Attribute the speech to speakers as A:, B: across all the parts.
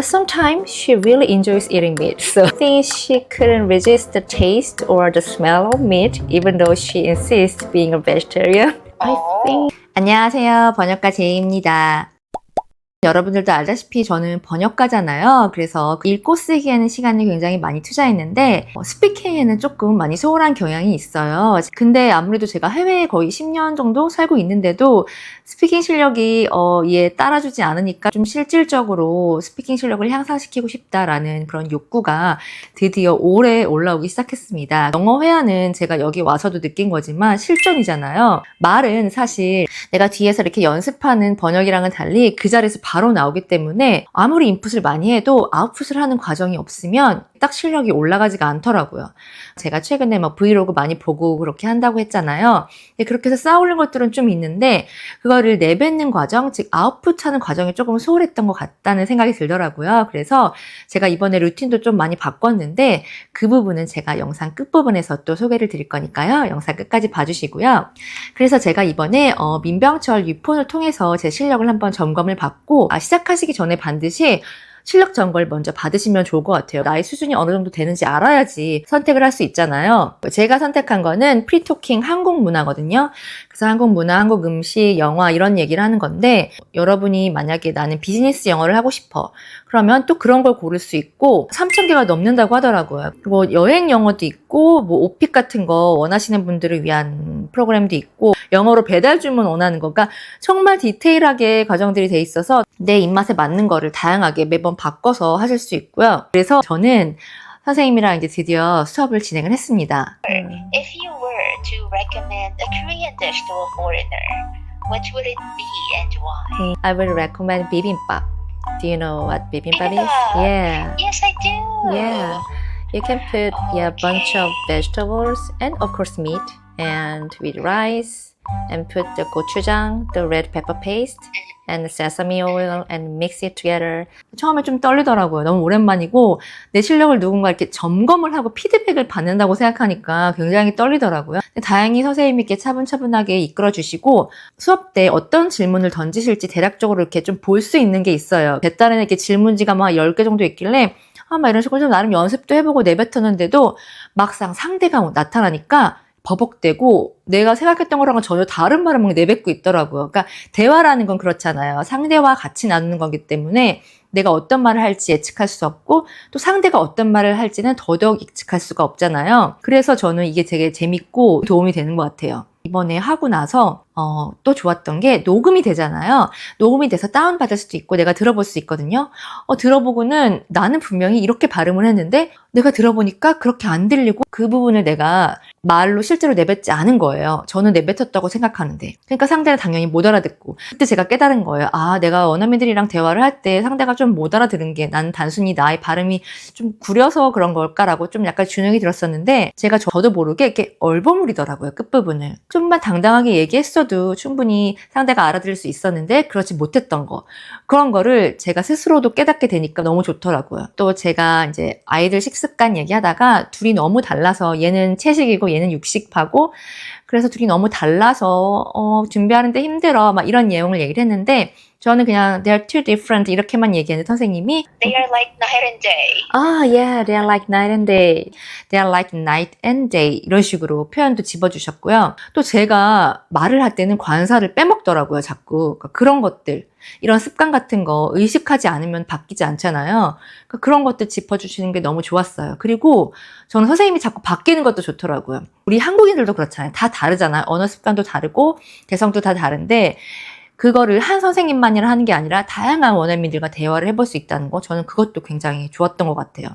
A: But sometimes she really enjoys eating meat. So I think she couldn't resist the taste or the smell of meat, even though she insists being a vegetarian. I think. 안녕하세요. 번역가 제이입니다. 여러분들도 알다시피 저는 번역가잖아요. 그래서 읽고 쓰기에는 시간을 굉장히 많이 투자했는데 어, 스피킹에는 조금 많이 소홀한 경향이 있어요. 근데 아무래도 제가 해외에 거의 10년 정도 살고 있는데도 스피킹 실력이 어, 이에 따라주지 않으니까 좀 실질적으로 스피킹 실력을 향상시키고 싶다라는 그런 욕구가 드디어 올해 올라오기 시작했습니다. 영어 회화는 제가 여기 와서도 느낀 거지만 실전이잖아요. 말은 사실 내가 뒤에서 이렇게 연습하는 번역이랑은 달리 그 자리에서 바로 나오기 때문에 아무리 인풋을 많이 해도 아웃풋을 하는 과정이 없으면 딱 실력이 올라가지가 않더라고요. 제가 최근에 막 브이로그 많이 보고 그렇게 한다고 했잖아요. 근데 그렇게 해서 쌓아올린 것들은 좀 있는데 그거를 내뱉는 과정, 즉 아웃풋하는 과정이 조금 소홀했던 것 같다는 생각이 들더라고요. 그래서 제가 이번에 루틴도 좀 많이 바꿨는데 그 부분은 제가 영상 끝부분에서 또 소개를 드릴 거니까요. 영상 끝까지 봐주시고요. 그래서 제가 이번에 어, 민병철 유폰을 통해서 제 실력을 한번 점검을 받고 아, 시작하시기 전에 반드시 실력 점검을 먼저 받으시면 좋을 것 같아요. 나의 수준이 어느 정도 되는지 알아야지 선택을 할 수 있잖아요. 제가 선택한 거는 프리토킹 한국 문화거든요. 그래서 한국 문화, 한국 음식, 영화 이런 얘기를 하는 건데 여러분이 만약에 나는 비즈니스 영어를 하고 싶어. 그러면 또 그런 걸 고를 수 있고 3,000개가 넘는다고 하더라고요. 그리고 여행 영어도 있고 뭐 오픽 같은 거 원하시는 분들을 위한 프로그램도 있고 영어로 배달 주문 원하는 거. 그러니까 정말 디테일하게 과정들이 돼 있어서 내 입맛에 맞는 거를 다양하게 매번 바꿔서 하실 수 있고요. 그래서 저는 선생님이랑 이제 드디어 수업을 진행을 했습니다.
B: If you were to recommend a Korean dish to a foreigner, what would it be and why?
A: I would recommend bibimbap. Do you know what bibimbap is? Yeah.
B: Yes, I do.
A: Yeah. You can put yeah, a bunch of vegetables and of course meat and with rice and put the gochujang, the red pepper paste and sesame oil and mix it together. 처음에 좀 떨리더라고요. 너무 오랜만이고 내 실력을 누군가 이렇게 점검을 하고 피드백을 받는다고 생각하니까 굉장히 떨리더라고요. 다행히 이렇게 차분차분하게 이끌어 주시고 수업 때 어떤 질문을 던지실지 대략적으로 이렇게 좀 볼 수 있는 게 있어요. 제 딴에는 이렇게 질문지가 막 10개 정도 있길래 아, 막 이런 식으로 좀 나름 연습도 해보고 내뱉었는데도 막상 상대가 나타나니까 버벅대고 내가 생각했던 거랑은 전혀 다른 말을 막 내뱉고 있더라고요. 그러니까 대화라는 건 그렇잖아요. 상대와 같이 나누는 거기 때문에 내가 어떤 말을 할지 예측할 수 없고 또 상대가 어떤 말을 할지는 더더욱 예측할 수가 없잖아요. 그래서 저는 이게 되게 재밌고 도움이 되는 것 같아요. 이번에 하고 나서 어, 또 좋았던 게 녹음이 되잖아요. 녹음이 돼서 다운받을 수도 있고 내가 들어볼 수 있거든요. 어, 들어보고는 나는 분명히 이렇게 발음을 했는데 내가 들어보니까 그렇게 안 들리고 그 부분을 내가 말로 실제로 내뱉지 않은 거예요. 저는 내뱉었다고 생각하는데. 그러니까 상대는 당연히 못 알아듣고. 그때 제가 깨달은 거예요. 아, 내가 원어민들이랑 대화를 할 때 상대가 좀 못 알아들은 게 난 단순히 나의 발음이 좀 구려서 그런 걸까라고 좀 약간 주눅이 들었었는데 제가 저도 모르게 이렇게 얼버무리더라고요. 끝부분을. 좀만 당당하게 얘기했어 도 충분히 상대가 알아들을 수 있었는데 그렇지 못했던 거. 그런 거를 제가 스스로도 깨닫게 되니까 너무 좋더라고요. 또 제가 이제 아이들 식습관 얘기하다가 둘이 너무 달라서 얘는 채식이고 얘는 육식파고 그래서 둘이 너무 달라서 어, 준비하는데 힘들어 막 이런 내용을 얘기를 했는데 저는 그냥 they're too different 이렇게만 얘기했는데 선생님이
B: They are like night and day.
A: 아, yeah, they are like night and day. They are like night and day. 이런 식으로 표현도 집어주셨고요. 또 제가 말을 할 때는 관사를 빼먹더라고요, 자꾸. 그러니까 그런 것들. 이런 습관 같은 거 의식하지 않으면 바뀌지 않잖아요. 그러니까 그런 것들 짚어주시는 게 너무 좋았어요. 그리고 저는 선생님이 자꾸 바뀌는 것도 좋더라고요. 우리 한국인들도 그렇잖아요. 다 다르잖아요. 언어 습관도 다르고, 개성도 다 다른데, 그거를 한 선생님만이라 하는 게 아니라 다양한 원어민들과 대화를 해볼 수 있다는 거 저는 그것도 굉장히 좋았던 것 같아요.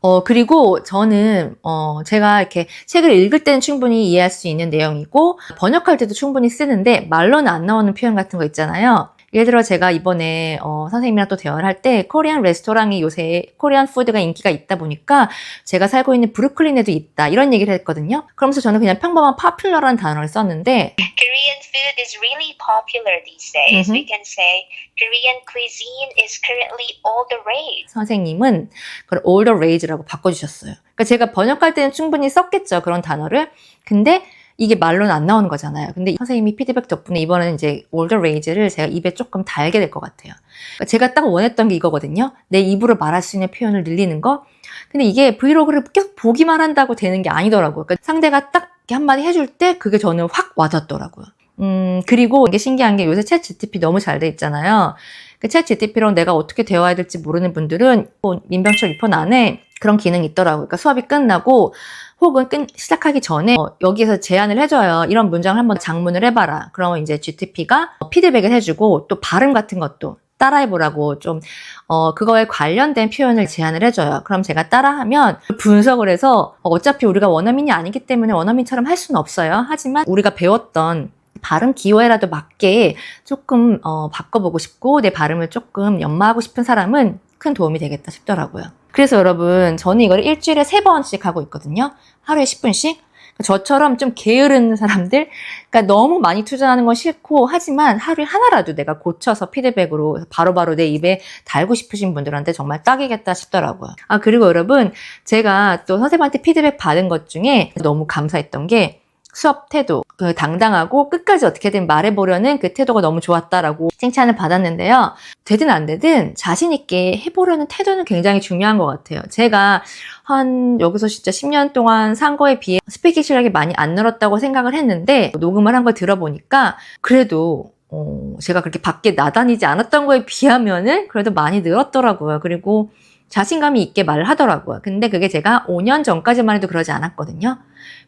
A: 어, 그리고 저는, 어, 제가 이렇게 책을 읽을 때는 충분히 이해할 수 있는 내용이고, 번역할 때도 충분히 쓰는데, 말로는 안 나오는 표현 같은 거 있잖아요. 예를 들어 제가 이번에 어, 선생님이랑 또 대화를 할 때 코리안 레스토랑이 요새 코리안 푸드가 인기가 있다 보니까 제가 살고 있는 브루클린에도 있다 이런 얘기를 했거든요. 그러면서 저는 그냥 평범한 popular라는 단어를 썼는데
B: Korean food is really popular these days. We can say Korean cuisine is currently all the rage.
A: 선생님은 그걸 all the rage라고 바꿔주셨어요. 그러니까 제가 번역할 때는 충분히 썼겠죠 그런 단어를. 근데 이게 말로는 안 나오는 거잖아요. 근데 선생님이 피드백 덕분에 이번에는 이제 올더 레이즈를 제가 입에 조금 달게 될 것 같아요. 그러니까 제가 딱 원했던 게 이거거든요. 내 입으로 말할 수 있는 표현을 늘리는 거. 근데 이게 브이로그를 계속 보기만 한다고 되는 게 아니더라고요. 그러니까 상대가 딱 한마디 해줄 때 그게 저는 확 와닿더라고요. 음, 그리고 이게 신기한 게 요새 챗 GTP 너무 잘 돼 있잖아요. 그챗 GTP랑 내가 어떻게 대화해야 될지 모르는 분들은 뭐 민병철 리폰 안에 그런 기능이 있더라고요. 그러니까 수업이 끝나고 혹은 끝, 시작하기 전에 어, 여기에서 제안을 해줘요. 이런 문장을 한번 장문을 해봐라. 그러면 이제 GTP가 피드백을 해주고 또 발음 같은 것도 따라해보라고 좀, 어, 그거에 관련된 표현을 제안을 해줘요. 그럼 제가 따라하면 분석을 해서 어차피 우리가 원어민이 아니기 때문에 원어민처럼 할 수는 없어요. 하지만 우리가 배웠던 발음 기호에라도 맞게 조금 어, 바꿔보고 싶고 내 발음을 조금 연마하고 싶은 사람은 큰 도움이 되겠다 싶더라고요. 그래서 여러분 저는 이걸 일주일에 세 번씩 하고 있거든요. 하루에 10분씩. 저처럼 좀 게으른 사람들, 그러니까 너무 많이 투자하는 건 싫고, 하지만 하루에 하나라도 내가 고쳐서 피드백으로 바로바로 내 입에 달고 싶으신 분들한테 정말 딱이겠다 싶더라고요. 아, 그리고 여러분, 제가 또 선생님한테 피드백 받은 것 중에 너무 감사했던 게, 수업 태도, 그 당당하고 끝까지 어떻게든 말해보려는 그 태도가 너무 좋았다라고 칭찬을 받았는데요. 되든 안 되든 자신있게 해보려는 태도는 굉장히 중요한 것 같아요. 제가 한 여기서 진짜 10년 동안 산 거에 비해 스피킹 실력이 많이 안 늘었다고 생각을 했는데 녹음을 한 걸 들어보니까 그래도 어, 제가 그렇게 밖에 나다니지 않았던 거에 비하면은 그래도 많이 늘었더라고요. 그리고 자신감이 있게 말을 하더라고요. 근데 그게 제가 5년 전까지만 해도 그러지 않았거든요.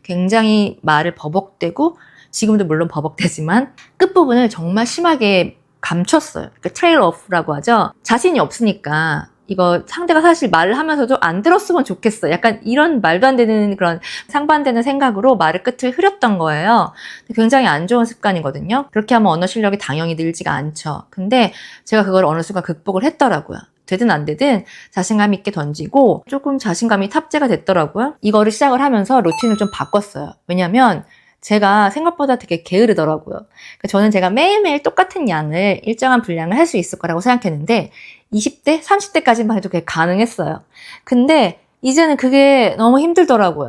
A: 굉장히 말을 버벅대고 지금도 물론 버벅대지만 끝부분을 정말 심하게 감췄어요. 그러니까 트레일 오프라고 하죠. 자신이 없으니까 이거 상대가 사실 말을 하면서도 안 들었으면 좋겠어. 약간 이런 말도 안 되는 그런 상반되는 생각으로 말을 끝을 흐렸던 거예요. 굉장히 안 좋은 습관이거든요. 그렇게 하면 언어 실력이 당연히 늘지가 않죠. 근데 제가 그걸 어느 순간 극복을 했더라고요. 되든 안 되든 자신감 있게 던지고 조금 자신감이 탑재가 됐더라고요. 이거를 시작을 하면서 루틴을 좀 바꿨어요. 왜냐면 제가 생각보다 되게 게으르더라고요. 그러니까 저는 제가 매일매일 똑같은 양을 일정한 분량을 할 수 있을 거라고 생각했는데 20대, 30대까지만 해도 그게 가능했어요. 근데 이제는 그게 너무 힘들더라고요.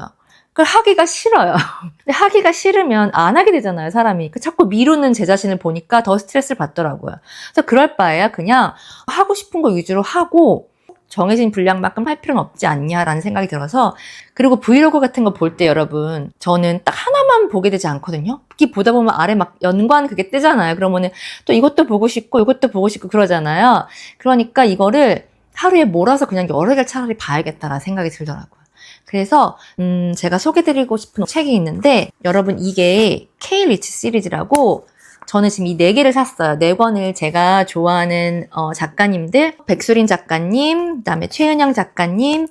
A: 그걸 하기가 싫어요. 근데 하기가 싫으면 안 하게 되잖아요, 사람이. 그 자꾸 미루는 제 자신을 보니까 더 스트레스를 받더라고요. 그래서 그럴 바에야 그냥 하고 싶은 거 위주로 하고 정해진 분량만큼 할 필요는 없지 않냐라는 생각이 들어서 그리고 브이로그 같은 거 볼 때 여러분 저는 딱 하나만 보게 되지 않거든요. 특히 보다 보면 아래 막 연관 그게 뜨잖아요. 그러면은 또 이것도 보고 싶고 이것도 보고 싶고 그러잖아요. 그러니까 이거를 하루에 몰아서 그냥 여러 개를 차라리 봐야겠다라는 생각이 들더라고요. 그래서 음 제가 소개드리고 싶은 책이 있는데 여러분 이게 K 리치 시리즈라고 저는 지금 이 네 개를 샀어요. 네 권을 제가 좋아하는 어, 작가님들 백수린 작가님, 그다음에 최은영 작가님,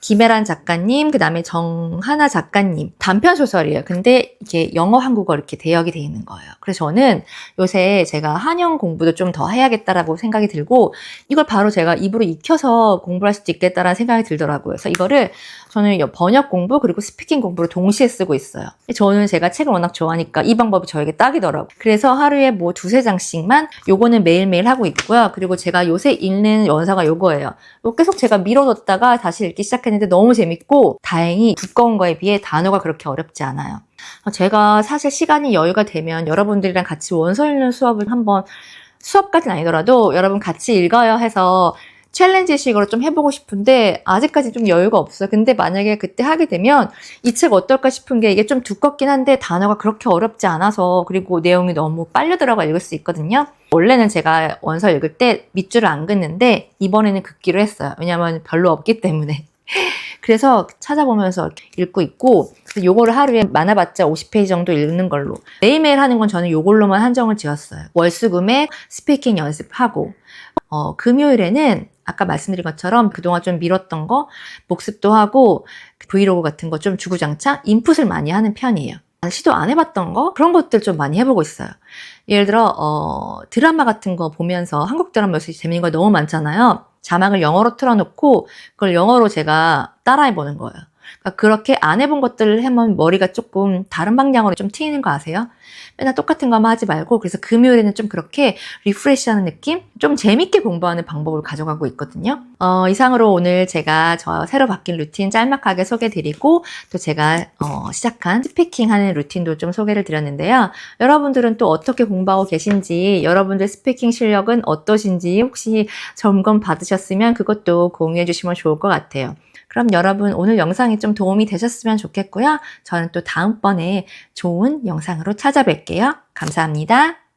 A: 김혜란 작가님, 그 다음에 정하나 작가님. 단편 소설이에요. 근데 이게 영어, 한국어 이렇게 대역이 돼 있는 거예요. 그래서 저는 요새 제가 한영 공부도 좀 더 해야겠다라고 생각이 들고, 이걸 바로 제가 입으로 익혀서 공부할 수도 있겠다라는 생각이 들더라고요. 그래서 이거를 저는 번역 공부, 그리고 스피킹 공부를 동시에 쓰고 있어요. 저는 제가 책을 워낙 좋아하니까 이 방법이 저에게 딱이더라고요. 그래서 하루에 뭐 두세 장씩만 요거는 매일매일 하고 있고요. 그리고 제가 요새 읽는 원서가 요거예요. 요 계속 제가 미뤄뒀다가 다시 읽기 시작했 는데 너무 재밌고 다행히 두꺼운 거에 비해 단어가 그렇게 어렵지 않아요. 제가 사실 시간이 여유가 되면 여러분들이랑 같이 원서 읽는 수업을 한번 수업까지는 아니더라도 여러분 같이 읽어요 해서 챌린지식으로 좀 해보고 싶은데 아직까지 좀 여유가 없어요. 근데 만약에 그때 하게 되면 이 책 어떨까 싶은 게 이게 좀 두껍긴 한데 단어가 그렇게 어렵지 않아서 그리고 내용이 너무 빨려 들어가 읽을 수 있거든요. 원래는 제가 원서 읽을 때 밑줄을 안 긋는데 이번에는 긋기로 했어요. 왜냐면 별로 없기 때문에. 그래서 찾아보면서 읽고 있고 요거를 하루에 많아봤자 50페이지 정도 읽는 걸로 매일매일 하는 건 저는 요걸로만 한정을 지었어요. 월수금에 스피킹 연습하고 어, 금요일에는 아까 말씀드린 것처럼 그동안 좀 미뤘던 거 복습도 하고 브이로그 같은 거 좀 주구장창 인풋을 많이 하는 편이에요. 시도 안 해봤던 거 그런 것들 좀 많이 해보고 있어요. 예를 들어 어, 드라마 같은 거 보면서 한국 드라마 요새 재밌는 거 너무 많잖아요. 자막을 영어로 틀어놓고 그걸 영어로 제가 따라해보는 거예요. 그러니까 그렇게 안 해본 것들을 하면 머리가 조금 다른 방향으로 좀 트이는 거 아세요? 맨날 똑같은 거만 하지 말고 그래서 금요일에는 좀 그렇게 리프레시하는 느낌? 좀 재밌게 공부하는 방법을 가져가고 있거든요. 어, 이상으로 오늘 제가 저 새로 바뀐 루틴 짤막하게 소개드리고 또 제가 어, 시작한 스피킹 하는 루틴도 좀 소개를 드렸는데요. 여러분들은 또 어떻게 공부하고 계신지, 여러분들 스피킹 실력은 어떠신지 혹시 점검 받으셨으면 그것도 공유해 주시면 좋을 것 같아요. 그럼 여러분 오늘 영상이 좀 도움이 되셨으면 좋겠고요. 저는 또 다음번에 좋은 영상으로 찾아뵐게요. 감사합니다.